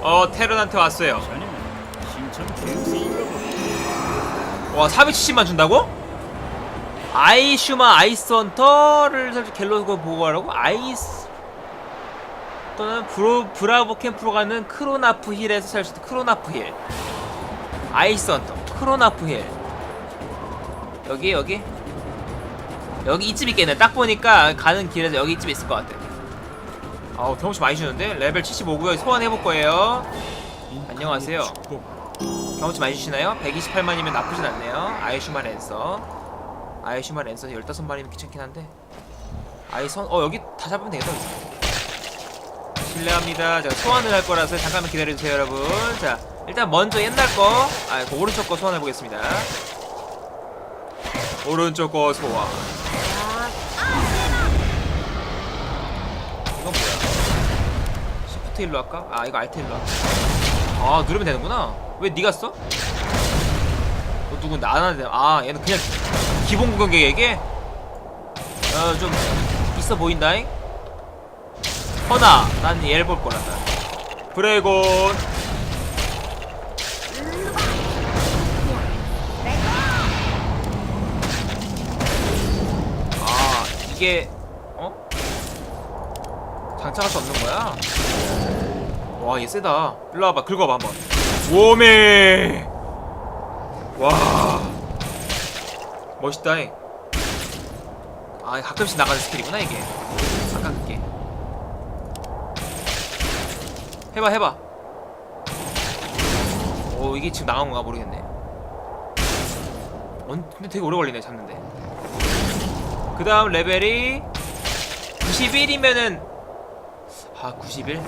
어 테런한테 왔어요. 와 470만 준다고? 아이슈마 아이스 헌터를 설치 갤로그 보고하라고? 아이스 또는 브로, 브라보 캠프로 가는 크로나프 힐에서 살수 있는 크로나프 힐 아이스 헌터 크로나프 힐 여기 여기 여기 이쯤 있겠네 딱 보니까 가는 길에서 여기 이쯤 있을 것 같아 아우 경험치 많이 주는데 레벨 75고요 소환해볼 거예요 안녕하세요. 경험치 많이 주시나요? 128만이면 나쁘진 않네요. 아이슈마 랜서. 아이슈마 랜서 15마리면 귀찮긴 한데. 아이선, 어, 여기 다 잡으면 되겠다. 실례합니다. 제가 소환을 할 거라서 잠깐만 기다려주세요, 여러분. 자, 일단 먼저 옛날 거, 아, 그 오른쪽 거 소환해보겠습니다. 오른쪽 거 소환. 이건 시프트 일로 할까? 아, 이거 알트 일로 할까? 아 누르면 되는구나 왜 니가 써? 너 누군 나한테 아 얘는 그냥 기본 공격에게 어좀 있어 보인다잉 허나 난 얘를 볼 거란다 브레곤 아 이게 어? 장착할 수 없는 거야? 와, 얘 세다. 일로 와봐, 긁어봐, 한번. 오메! 와. 멋있다, 잉. 아, 가끔씩 나가는 스킬이구나, 이게. 아까 그게. 해봐, 해봐. 오, 이게 지금 나간 건가 모르겠네. 언, 근데 되게 오래 걸리네, 잡는데. 그 다음 레벨이 91이면은 아, 91?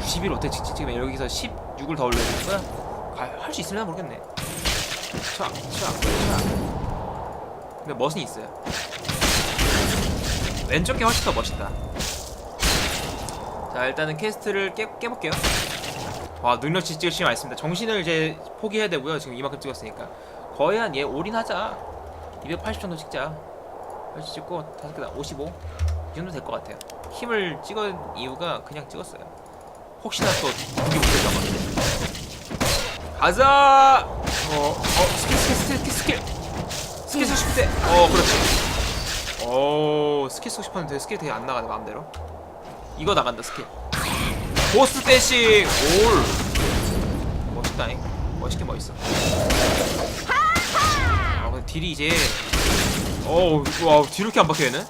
90일 어때? 지- 지금 여기서 16을 더 올려야 되는 거야? 할 수 있으려나 모르겠네. 촥, 촥, 촥. 근데 멋은 있어요. 왼쪽 게 훨씬 더 멋있다. 자, 일단은 캐스트를 깨, 깨볼게요. 와, 능력치 찍을 시간 많이 습니다 정신을 이제 포기해야 되고요. 지금 이만큼 찍었으니까. 거의 한 얘 올인하자. 280 정도 찍자. 80 찍고 다섯 개다 55. 이 정도 될 것 같아요. 힘을 찍은 이유가 그냥 찍었어요. 혹시나 또 무기 못될까 봐. 가자. 어, 어, 스킬, 스킬, 스킬, 스킬, 스킬 쓰고 싶대. 어, 그렇지. 오, 스킬 쓰고 싶었는데 스킬 되게 안 나가네 마음대로. 이거 나간다 스킬. 보스 대시 올. 멋있다잉. 멋있게 멋있어. 아, 근데 딜이 이제. 어우, 와, 뒤로 이렇게 안 박혀 얘는?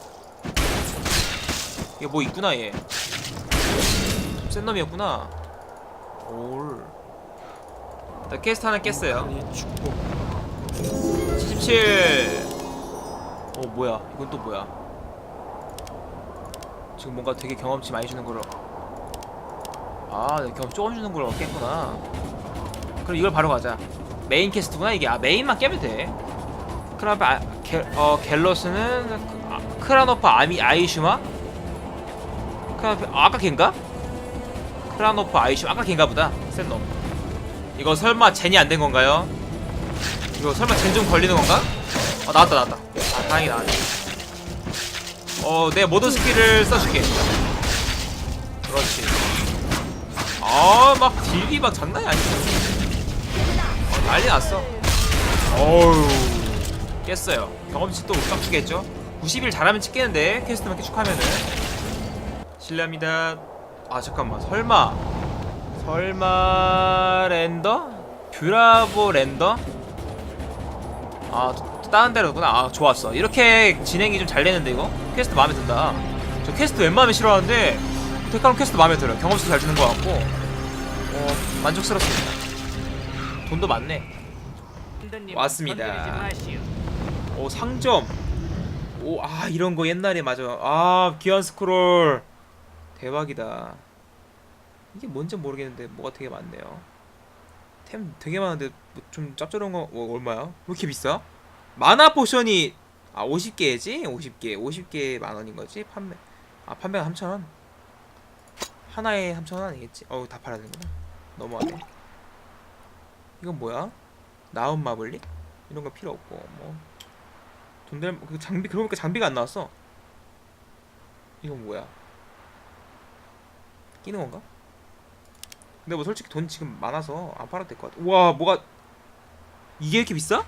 이게 뭐 있구나 얘. 좀센 놈이었구나. 올. 나 캐스트 하나 깼어요. 나의 축복. 77. 어 뭐야? 이건 또 뭐야? 지금 뭔가 되게 경험치 많이 주는 걸로. 아, 내가 경험 조금 주는 걸로 깼구나. 그럼 이걸 바로 가자. 메인 캐스트구나 이게. 아 메인만 깨면 돼. 그럼 아, 게, 어 갤러스는 크- 아, 크라노프 아미 아이슈마? 크라노프 아, 아까 걔인가? 크라노프 아이슈마 아까 걔인가 보다. 센 놈. 이거 설마 젠이 안 된 건가요? 이거 설마 젠 좀 걸리는 건가? 어 나왔다 나왔다 아 다행히 나왔네 어내 모든 스킬을 써줄게 그렇지 아막 딜이 막 장난이 아니야 어, 난리 났어 어우 깼어요 경험치 또쫙 주겠죠 90일 잘하면 찍겠는데 퀘스트만 깨축하면은 실례합니다 아 잠깐만 설마 설마 랜더? 뷰라보 랜더? 아, 다른 데로구나. 아, 좋았어. 이렇게 진행이 좀 잘 되는데, 이거? 퀘스트 마음에 든다. 저 퀘스트 웬만하면 싫어하는데, 데카론 퀘스트 마음에 들어요. 경험치도 잘 주는 것 같고, 어, 만족스럽습니다. 돈도 많네. 왔습니다. 오, 상점. 오, 아, 이런 거 옛날에 맞아. 아, 기한 스크롤. 대박이다. 이게 뭔지 모르겠는데, 뭐가 되게 많네요. 템 되게 많은데, 뭐 좀 짭조름한 거, 뭐, 얼마야? 왜 이렇게 비싸? 마나 포션이, 아, 50개지? 50개. 50개 만 원인 거지? 판매. 아, 판매가 3,000원? 하나에 3,000원 아니겠지? 어우, 다 팔아야 되는구나. 너무하네. 이건 뭐야? 나온 마블리? 이런 거 필요 없고, 뭐. 돈들 그 장비 그러고 보니까 장비가 안 나왔어. 이건 뭐야? 끼는 건가? 근데 뭐 솔직히 돈 지금 많아서 안 팔아도 될 것 같아. 우와 뭐가 이게 이렇게 비싸?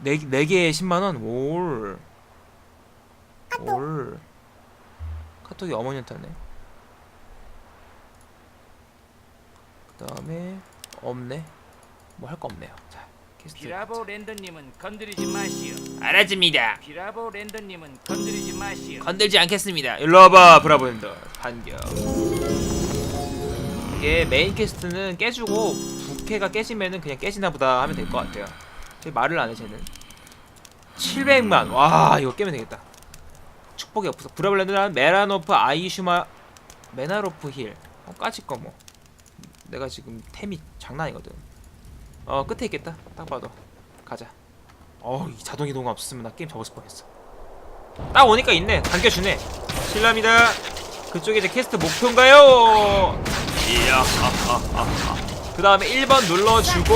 네, 네 개에 10만 원. 올. 올. 카톡이 어머니한테네. 그다음에 없네. 뭐 할 거 없네요. 자, 캐스트. 비라보 랜더님은 건드리지 마시오. 알았습니다. 비라보 랜더님은 건드리지 마시오. 건들지 않겠습니다. 일로 와봐, 브라보랜더. 반격. 이게 메인 퀘스트는 깨주고 부캐가 깨지면은 그냥 깨지나 보다 하면 될 것 같아요. 쟤 말을 안 해, 쟤는. 700만. 와, 이거 깨면 되겠다. 축복의 없어. 브라보랜드는 메라노프 아이슈마 메나로프 힐. 어, 까짓 거 뭐. 내가 지금 템이 장난 아니거든. 어, 끝에 있겠다. 딱 봐도. 가자. 어, 이 자동 이동가 없었으면 나 게임 접었을 뻔했어. 딱 오니까 있네. 당겨주네. 실례합니다. 그쪽에 이제 퀘스트 목표인가요? 이야, 그 다음에 1번 눌러주고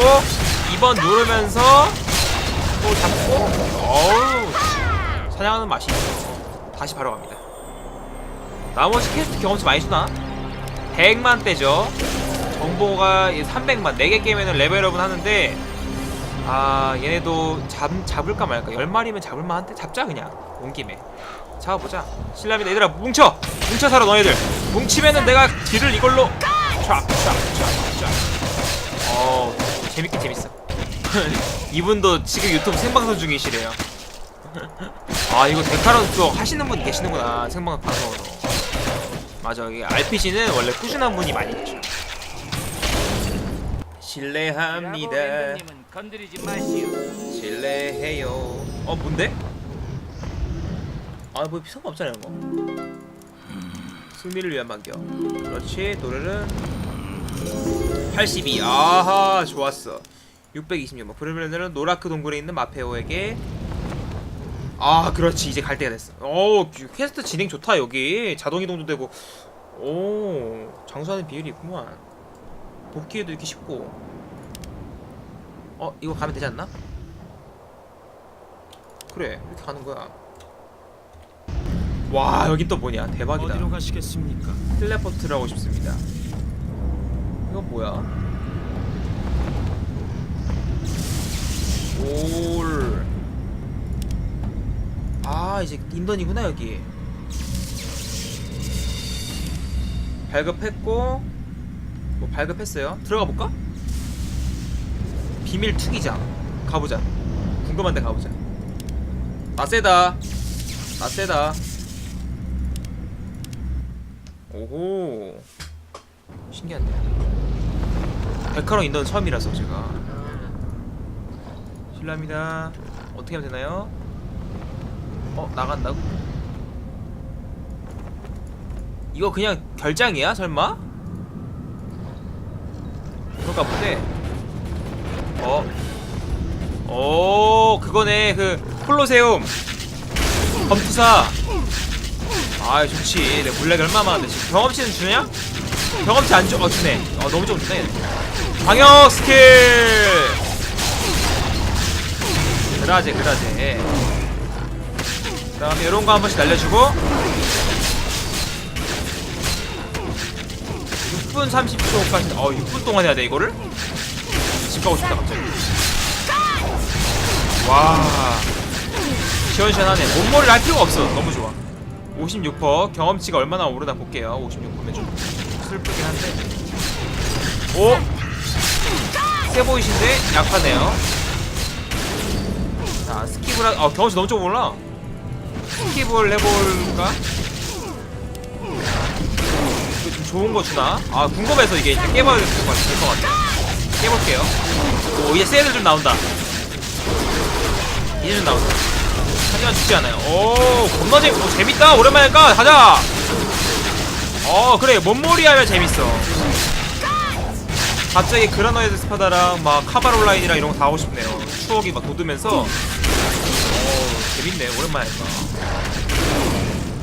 2번 누르면서 또 잡고 어우 사냥하는 맛이 있어. 다시 바로 갑니다. 나머지 퀘스트 경험치 많이 주나? 100만 대죠. 정보가 300만 4개 게임에는 레벨업은 하는데 아 얘네도 잡, 잡을까 말까? 10마리면 잡을만 한데? 잡자 그냥. 온 김에. 잡아보자. 신라면 얘들아 뭉쳐! 뭉쳐 살아 너희들. 뭉치면은 내가 길을 이걸로 촥촥촥촥 어 재밌긴 재밌어. 이분도 지금 유튜브 생방송 중이시래요. 아 이거 데카론 쪽 하시는 분 계시는구나 생방 방송으로. 맞아 이게 RPG는 원래 꾸준한 분이 많이 계셔 실례합니다 건드리지 마시오. 실례해요. 어 뭔데? 아뭐 상관 없잖아요 뭐. 승리를 위한 반격. 그렇지 노래는 82. 아하 좋았어. 626. 브르멜레는 노라크 동굴에 있는 마페오에게 아 그렇지 이제 갈 때가 됐어. 오 퀘스트 진행 좋다 여기 자동 이동도 되고 오 장수하는 비율이 있구만. 복귀에도 이렇게 쉽고 어 이거 가면 되지 않나? 그래 이렇게 가는 거야 와 여기 또 뭐냐 대박이다 어디로 가시겠습니까? 텔레포트를 하고 싶습니다 이건 뭐야 올. 아 이제 인던이구나 여기 발급했고 뭐 발급했어요 들어가 볼까? 비밀 투기장. 가보자. 궁금한데 가보자. 나 세다. 나 세다. 오호. 신기한데. 백화로 인던 처음이라서 제가. 실례합니다. 어떻게 하면 되나요? 어 나간다고? 이거 그냥 결장이야 설마? 그런가 본데 어? 오 그거네 그 콜로세움. 검투사. 아 좋지. 내 블랙 얼마 많은데. 지금 경험치는 주냐? 경험치 안 줘? 어 주네. 어 너무 좀 주네. 방역 스킬! 그라제 그라제. 그 다음에 이런 거 한 번씩 날려주고. 6분 30초까지. 어 6분 동안 해야 돼 이거를? 집 가고 싶다 갑자기. 와. 시원시원하네. 몸머리를 할 필요가 없어. 너무 좋아. 56% 경험치가 얼마나 오르나 볼게요. 56%면 좀 슬프긴 한데. 오! 세 보이신데? 약하네요. 자 스킵을 하... 어 경험치 너무 좀 올라. 스킵을 해볼까? 좀 좋은 거 주나? 아 궁금해서 이게 이제 깨봐야 될것 같아 깨볼게요. 오 이제 세일 좀 나온다. 이제 좀 나온다. 하지만 죽지 않아요. 오 겁나 재밌.. 오, 재밌다. 오랜만에 까? 가자! 어 그래. 몸놀이 하면 재밌어. 갑자기 그라노이드 스파다랑 막 카바롤라인이랑 이런 거 다 하고 싶네요. 추억이 막 돋으면서. 어 재밌네. 오랜만에 하니까?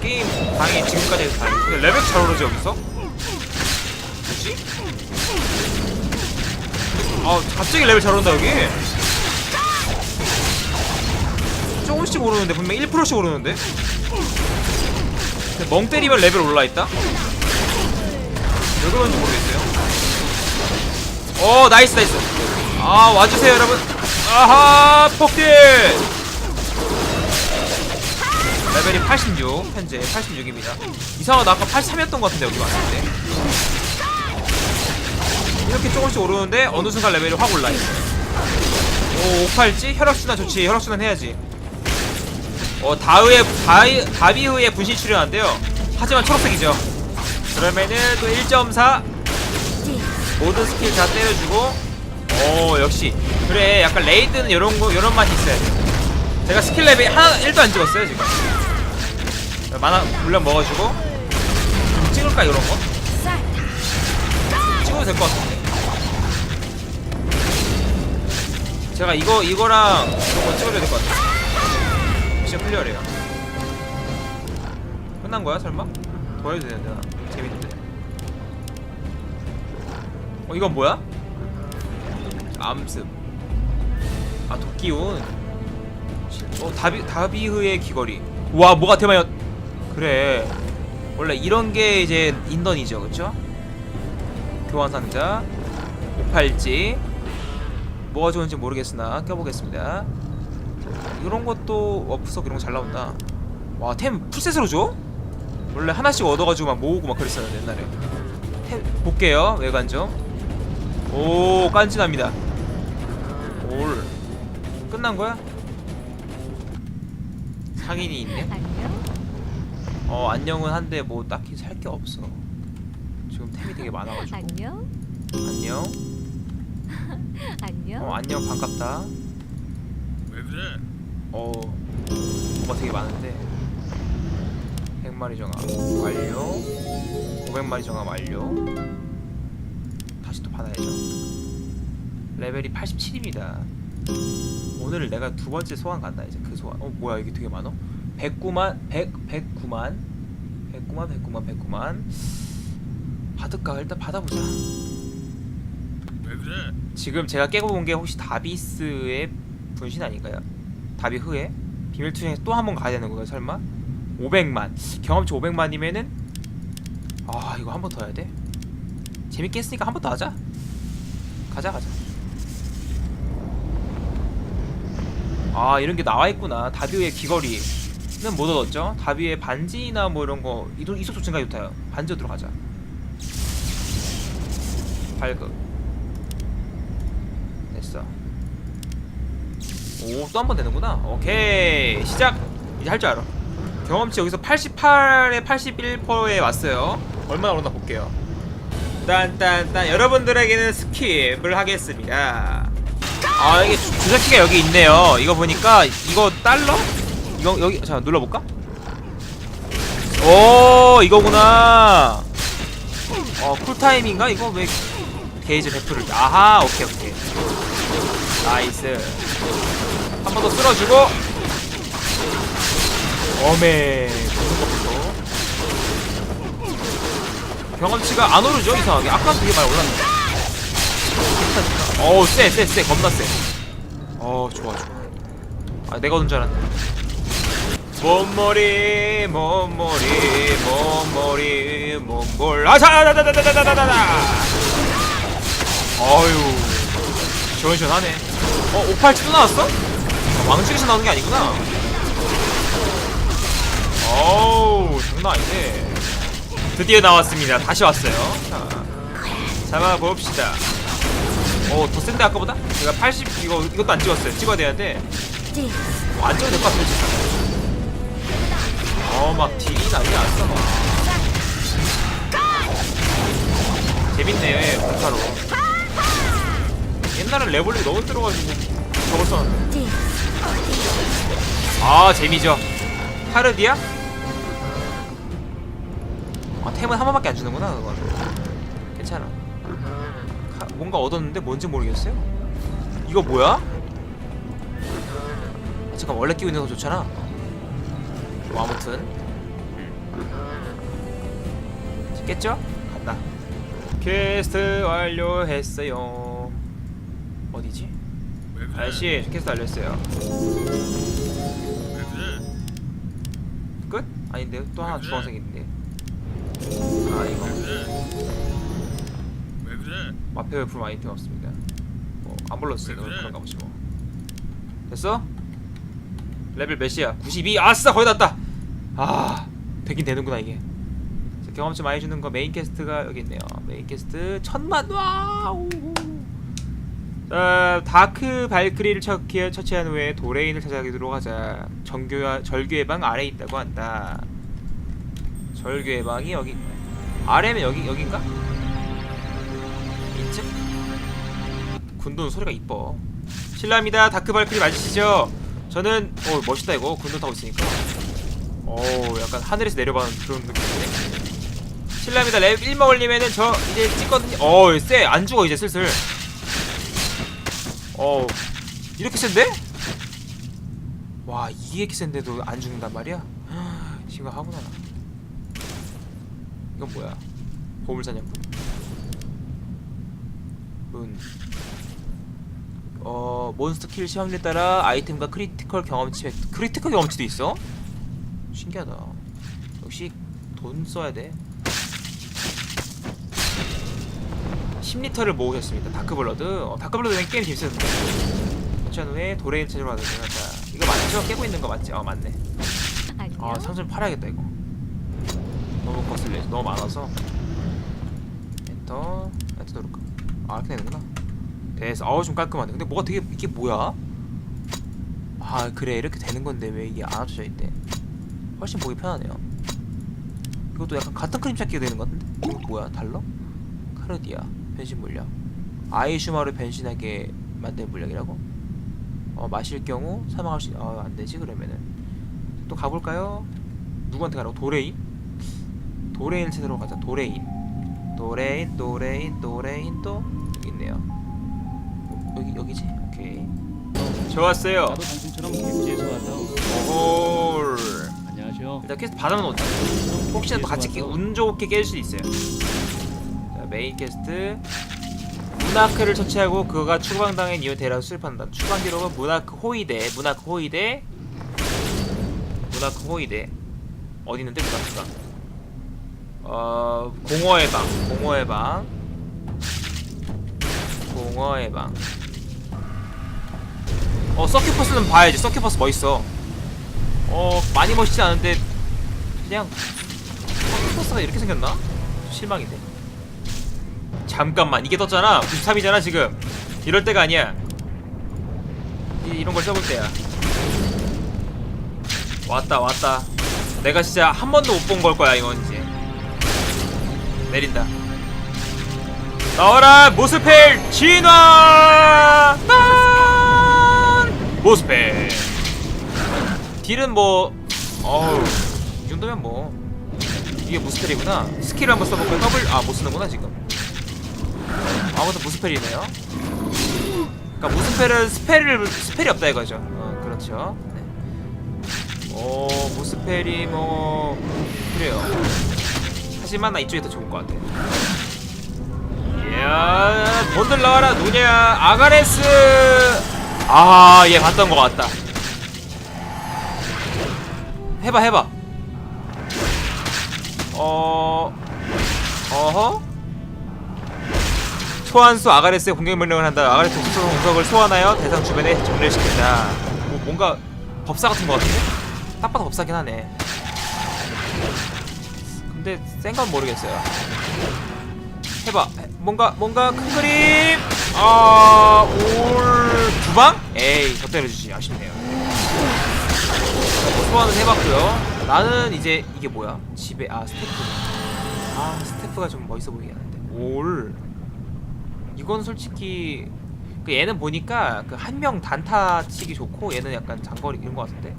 게임 당연히 지금까지 근데 레벨 잘 오르지 여기서? 뭐지? 아 갑자기 레벨 잘 오른다 여기 조금씩 오르는데 분명 1%씩 오르는데 멍 때리면 레벨 올라있다? 왜 그런지 모르겠어요. 오 나이스 나이스. 아 와주세요 여러분. 아하 폭딜. 레벨이 86 현재 86입니다. 이상하다 아까 83이었던 것 같은데 여기 왔을 때. 이렇게 조금씩 오르는데 어느 순간 레벨이 확 올라 있어요. 오, 5팔찌? 혈액순환 좋지. 혈액순환 해야지. 어, 다의의, 다이, 다비의의 분신 출연한데요. 하지만 초록색이죠. 그러면은 또 1.4. 모든 스킬 다 때려주고. 오, 역시. 그래, 약간 레이드는 이런 거, 이런 맛이 있어야 돼. 제가 스킬 레벨 하나, 1도 안 찍었어요, 지금. 만화, 물량 먹어주고. 좀 찍을까, 이런 거? 찍어도 될 것 같은데. 제가 이거 이거랑 이런 거 찍어줘야 될 것 같아. 미션 클리어래요. 끝난 거야 설마? 더 해도 되는데 나 재밌는데. 어 이건 뭐야? 암습. 아 도끼운. 어 다비 다비흐의 귀걸이. 와 뭐가 대마였. 그래. 원래 이런 게 이제 인던이죠, 그렇죠? 교환 상자, 오팔찌. 뭐가 좋은지 모르겠으나 껴보겠습니다. 이런 것도 워프석 이런 거 잘 나온다. 와 템 풀셋으로 줘? 원래 하나씩 얻어가지고 막 모으고 막 그랬었는데 옛날에. 템 볼게요 외관 좀. 오 깐진합니다. 올 끝난 거야? 상인이 있네. 어 안녕은 한데 뭐 딱히 살 게 없어. 지금 템이 되게 많아가지고. 안녕? 안녕. 안녕? 어 안녕. 반갑다. 왜 그래? 어 뭐가 되게 많은데. 100마리 정화 완료. 500마리 정화 완료. 다시 또 받아야죠. 레벨이 87입니다. 오늘 내가 두 번째 소환 간다 이제. 그 소환. 어 뭐야 이게 되게 많어? 109만 100 109만. 109만 109만 109만. 받을까? 일단 받아보자. 왜 그래? 지금 제가 깨고 본 게 혹시 다비스의 분신 아닌가요? 다비흐의 비밀 투쟁에 또 한 번 가야 되는 거예요 설마? 500만 경험치 500만이면은 아 이거 한 번 더 해야 돼? 재밌게 했으니까 한 번 더 하자 가자 가자 아 이런 게 나와 있구나 다비흐의 귀걸이는 못 얻었죠? 다비의 반지나 뭐 이런 거 이속 조증가 좋다요 반지 얻으러 가자 발급 됐어. 오, 또 한 번 되는구나. 오케이. 시작. 이제 할 줄 알아. 경험치 여기서 88에 81%에 왔어요. 얼마나 오르나 볼게요. 딴딴딴 여러분들에게는 스킵을 하겠습니다. 아, 이게 주- 주사키가 여기 있네요. 이거 보니까 이거 달러? 이거 여기 자, 눌러 볼까? 오, 이거구나. 어, 쿨타임인가? 이거 왜 게이지 100%를 아하 오케이 오케이 나이스 한 번 더 쓸어주고 어메 경험치가 안 오르죠 이상하게 아까 되게 많이 올랐는데 어우 쎄쎄쎄 쎄, 쎄. 겁나 쎄 어우 좋아 좋아 아 내가 온줄 알았네 몸머리 몸머리 몸머리 몸볼 아자다다다다다다다 어유 시원시원하네 어 오팔치도 나왔어? 아, 왕중에서 나오는 게 아니구나. 어우 장난 아닌데 드디어 나왔습니다. 다시 왔어요. 자 잡아봅시다. 어 더 센데 아까보다? 제가 80 이거 이것도 안 찍었어요. 찍어야 되는데 어, 안 찍어도 될 것 같아요 진짜 어 막 딜이 난리 났어. 막 재밌네요 예, 공타로. 옛날엔 레벨이 너무 들어가지고 저걸 썼는데 아 재미죠 하르디야? 아 템은 한 번밖에 안 주는구나 그건 괜찮아 카- 뭔가 얻었는데 뭔지 모르겠어요 이거 뭐야? 아, 잠깐 원래 끼고 있는 거 좋잖아 뭐 아무튼 음. 깼죠? 간다 퀘스트 완료했어요 어디지? 아저씨 퀘스트 완료했어요 아닌데요? 또 하나 그래. 주황색 있는데 아 이거 왜 그래? 앞에 불 아이템 없습니다. 뭐안 불렀으니까 왜 그래? 그런가 보지 뭐. 됐어? 레벨 몇이야? 92. 아싸 거의 다 왔다. 아 되긴 되는구나 이게. 자, 경험치 많이 주는 거 메인 캐스트가 여기 있네요. 메인 캐스트 천만 와우. 자 다크 발크리를 처치, 처치한 후에 도레인을 찾아가도록 하자. 정교 절규의 방 아래 에 있다고 한다. 절규의 방이 여기 아래면 여기 여긴가? 이쯤? 군돈 소리가 이뻐. 실례합니다. 다크 발크리 맞으시죠? 저는 어 멋있다 이거 군돈 타고 있으니까. 오 약간 하늘에서 내려가는 그런 느낌이네. 실례합니다. 레벨 1 먹으려면은 저 이제 찍거든요. 어쎄안 죽어 이제 슬슬. 어 이렇게 센데? 와 이게 센데도 안 죽는단 말이야? 심각하구나. 이건 뭐야? 보물사냥꾼. 룬. 어 몬스터 킬 시험에 따라 아이템과 크리티컬 경험치 획- 크리티컬 경험치도 있어? 신기하다. 역시 돈 써야 돼. 10리터를 모으셨습니다. 다크블러드. 어, 다크블러드 게임 재밌었는데. 설치한 후에 도레일 찾으러 가야 된다. 이거? 깨고 있는 거 맞지? 어 맞네. 안녕. 아 상점 팔아야겠다 이거. 너무 거슬려. 너무 많아서. 엔터. 엔터 누를까? 아 이렇게 되는구나. 됐어. 어우 좀 깔끔하네. 근데 뭐가 되게 이게 뭐야? 아 그래 이렇게 되는 건데 왜 이게 안 합쳐져 있대? 훨씬 보기 편하네요. 이것도 약간 같은 그림 찾기가 되는 것 같은데? 이거 뭐야? 달러? 카르디아 변신 물약. 아이슈마로 변신하게 만든 물약이라고? 어 마실 경우 사망할 수. 아 안되지 그러면은. 또 가볼까요? 누구한테 가라고? 도레인? 도레인 찾으러 가자. 도레인. 도레인, 도레인, 도레인 또 여기 있네요. 어, 여기 여기지? 오케이. 좋았어요. 나도 당신처럼 객지에서 왔다. 오홀. 안녕하세요. 일단 퀘스트 받아놓자. 혹시나 또 같이 깨, 운 좋게 깰 수 있어요. 자, 메인 퀘스트. 문아크를 처치하고 그가 추방당한 이후 대략 수립한다. 추방 기록은 문아크 호위대, 문아크 호위대, 문아크 호위대. 어디 있는데 문아크가? 어 공허의 방, 공허의 방, 공허의 방. 어 서큐퍼스는 봐야지. 서큐퍼스 멋있어. 어 많이 멋있지 않은데 그냥 서큐퍼스가 이렇게 생겼나? 실망이네. 잠깐만. 이게 떴잖아. 93이잖아 지금. 이럴 때가 아니야. 이, 이런 걸 써볼 때야. 왔다 왔다. 내가 진짜 한 번도 못 본 걸 거야 이건 이제. 내린다. 나와라 모스펠 진화! 난 모스펠. 딜은 뭐 어우 이 정도면 뭐. 이게 모스펠이구나. 스킬을 한번 써볼까요? 더블 아 못 쓰는구나 지금 아무튼 무스펠이네요. 그러니까 무스펠은 스펠을 스펠이 없다 이거죠. 어, 그렇죠. 네. 오 무스펠이 뭐 그래요. 하지만 나 이쪽이 더 좋을 것 같아. 이야 뭔들 나와라 누냐 아가레스. 아얘 봤던 것 같다. 해봐 해봐. 어 어허. 소환수 아가레스의 공격 명령을 한다. 아가레스 독소 공격을 소환하여 대상 주변에 정리를 시킨다. 뭐 뭔가 법사 같은 것 같은데? 딱 봐도 법사긴 하네. 근데 센 건 모르겠어요. 해봐. 뭔가 뭔가 큰 그림. 아올 두방? 에이 더 때려주지 아쉽네요. 뭐 소환은 해봤고요. 나는 이제 이게 뭐야? 집에 아 스태프. 아 스태프가 좀 멋있어 보이긴 하는데 올. 이건 솔직히 그 얘는 보니까 그 한 명 단타 치기 좋고 얘는 약간 장거리 이런 거 같은데?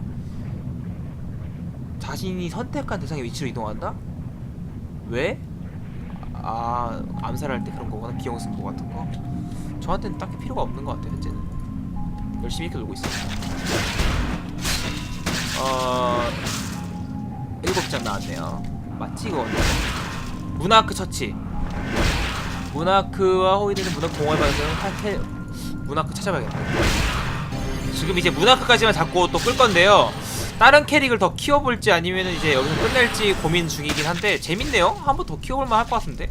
자신이 선택한 대상의 위치로 이동한다? 왜? 아 암살할 때 그런 거구나. 비용 승부 같은 거? 저한테는 딱히 필요가 없는 것 같아요 현재는. 열심히 이렇게 놀고 있어요. 어 일곱 장 나왔네요. 맞지 이거 문화크 처치 문아크와 호이드는 문아크 공원에서는 한테 문아크 찾아봐야겠다. 지금 이제 문아크까지만 잡고 또 끌 건데요. 다른 캐릭을 더 키워볼지 아니면 이제 여기서 끝낼지 고민 중이긴 한데 재밌네요. 한 번 더 키워볼만 할 것 같은데.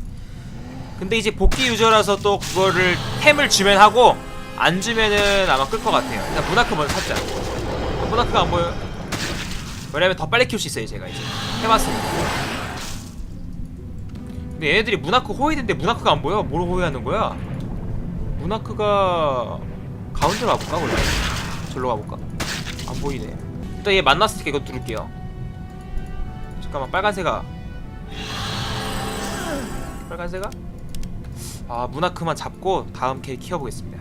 근데 이제 복귀 유저라서 또 그거를 템을 주면 하고 안 주면은 아마 끌 것 같아요. 일단 문화크 먼저 찾자. 문화크가 안 보여. 왜냐면 더 빨리 키울 수 있어요 제가 이제 해봤으니까. 근데 얘네들이 문화크 호위인데 문화크가 안 보여. 뭘 호위하는 거야? 문화크가 가운데로 가볼까 원래? 절로 가볼까? 안 보이네. 일단 얘 만났으니까 이거 누를게요. 잠깐만 빨간색아. 빨간색아? 아 문화크만 잡고 다음 캐 키워보겠습니다.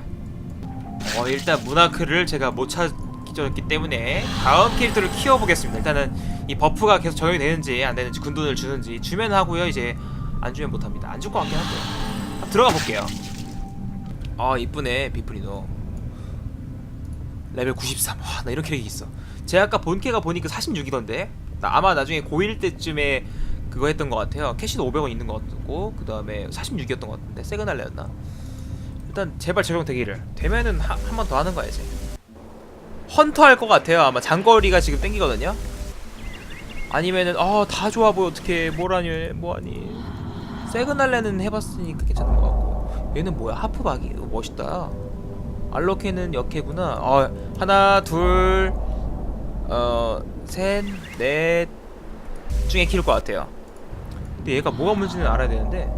어 일단 문화크를 제가 못 찾기 때문에 다음 캐릭터를 키워보겠습니다. 일단은 이 버프가 계속 적용이 되는지 안 되는지 군돈을 주는지 주면 하고요. 이제 안 주면 못합니다. 안 줄 것 같긴 한데 들어가 볼게요. 아 이쁘네 비프리노 레벨 93. 와, 나 이런 캐릭이 있어. 제가 아까 본캐가 보니까 46이던데. 나 아마 나중에 고1 때쯤에 그거 했던 것 같아요. 캐시도 500원 있는 것 같고, 그 다음에 46이었던 것 같은데, 세그날레였나? 일단 제발 적용되기를. 되면은 한 번 더 하는 거야 이제. 헌터 할 것 같아요. 아마 장거리가 지금 땡기거든요. 아니면은 아 다 좋아 보여 어떻게 뭐라니 뭐하니. 세그날레는 해봤으니까 괜찮은 것 같고. 얘는 뭐야 하프박이 어, 멋있다. 알로케는 역해구나. 어, 하나, 둘, 어, 셋, 넷 중에 키울 것 같아요. 근데 얘가 뭐가 문제는 알아야 되는데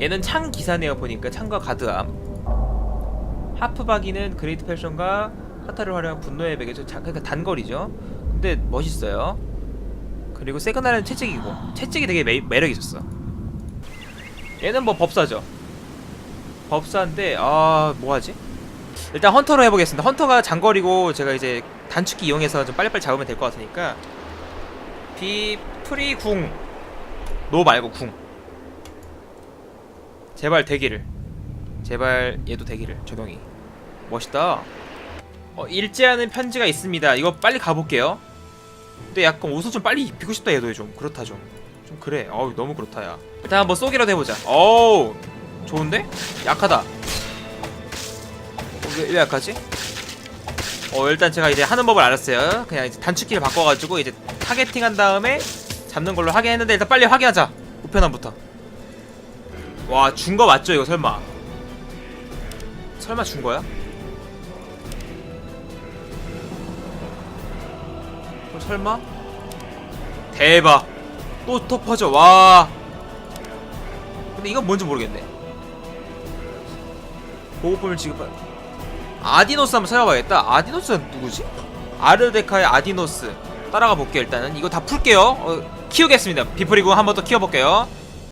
얘는 창 기사네요 보니까 창과 가드암. 하프바기는 그레이트 패션과 카타를 활용한 분노의 베개죠. 자, 그러니까 단거리죠. 근데 멋있어요. 그리고 세그나는 채찍이고 채찍이 되게 매, 매력 있었어. 얘는 뭐 법사죠. 법사인데 아 뭐하지? 일단 헌터로 해보겠습니다. 헌터가 장거리고 제가 이제 단축키 이용해서 좀 빨리빨리 잡으면 될 것 같으니까 비 프리 궁. 노 말고 궁. 제발 대기를. 제발 얘도 대기를. 조동이. 멋있다. 어, 일제하는 편지가 있습니다. 이거 빨리 가볼게요. 근데 약간 옷을 좀 빨리 입히고 싶다 얘도 좀 그렇다 좀. 좀 그래. 어우 너무 그렇다 야. 일단 한번 쏘기라도 해보자. 어우 좋은데? 약하다. 어, 왜, 왜 약하지? 어 일단 제가 이제 하는 법을 알았어요. 그냥 이제 단축키를 바꿔가지고 이제 타겟팅 한 다음에 잡는 걸로 하긴 했는데 일단 빨리 확인하자. 우편함부터. 와 준 거 맞죠 이거 설마? 설마 준 거야? 어, 설마? 대박. 또 덮어져 와. 근데 이건 뭔지 모르겠네. 보호품을 지급한. 아디노스 한번 찾아봐야겠다. 아디노스가 누구지? 아르데카의 아디노스. 따라가 볼게요 일단은. 이거 다 풀게요. 어, 키우겠습니다. 비프리고 한번 더 키워볼게요.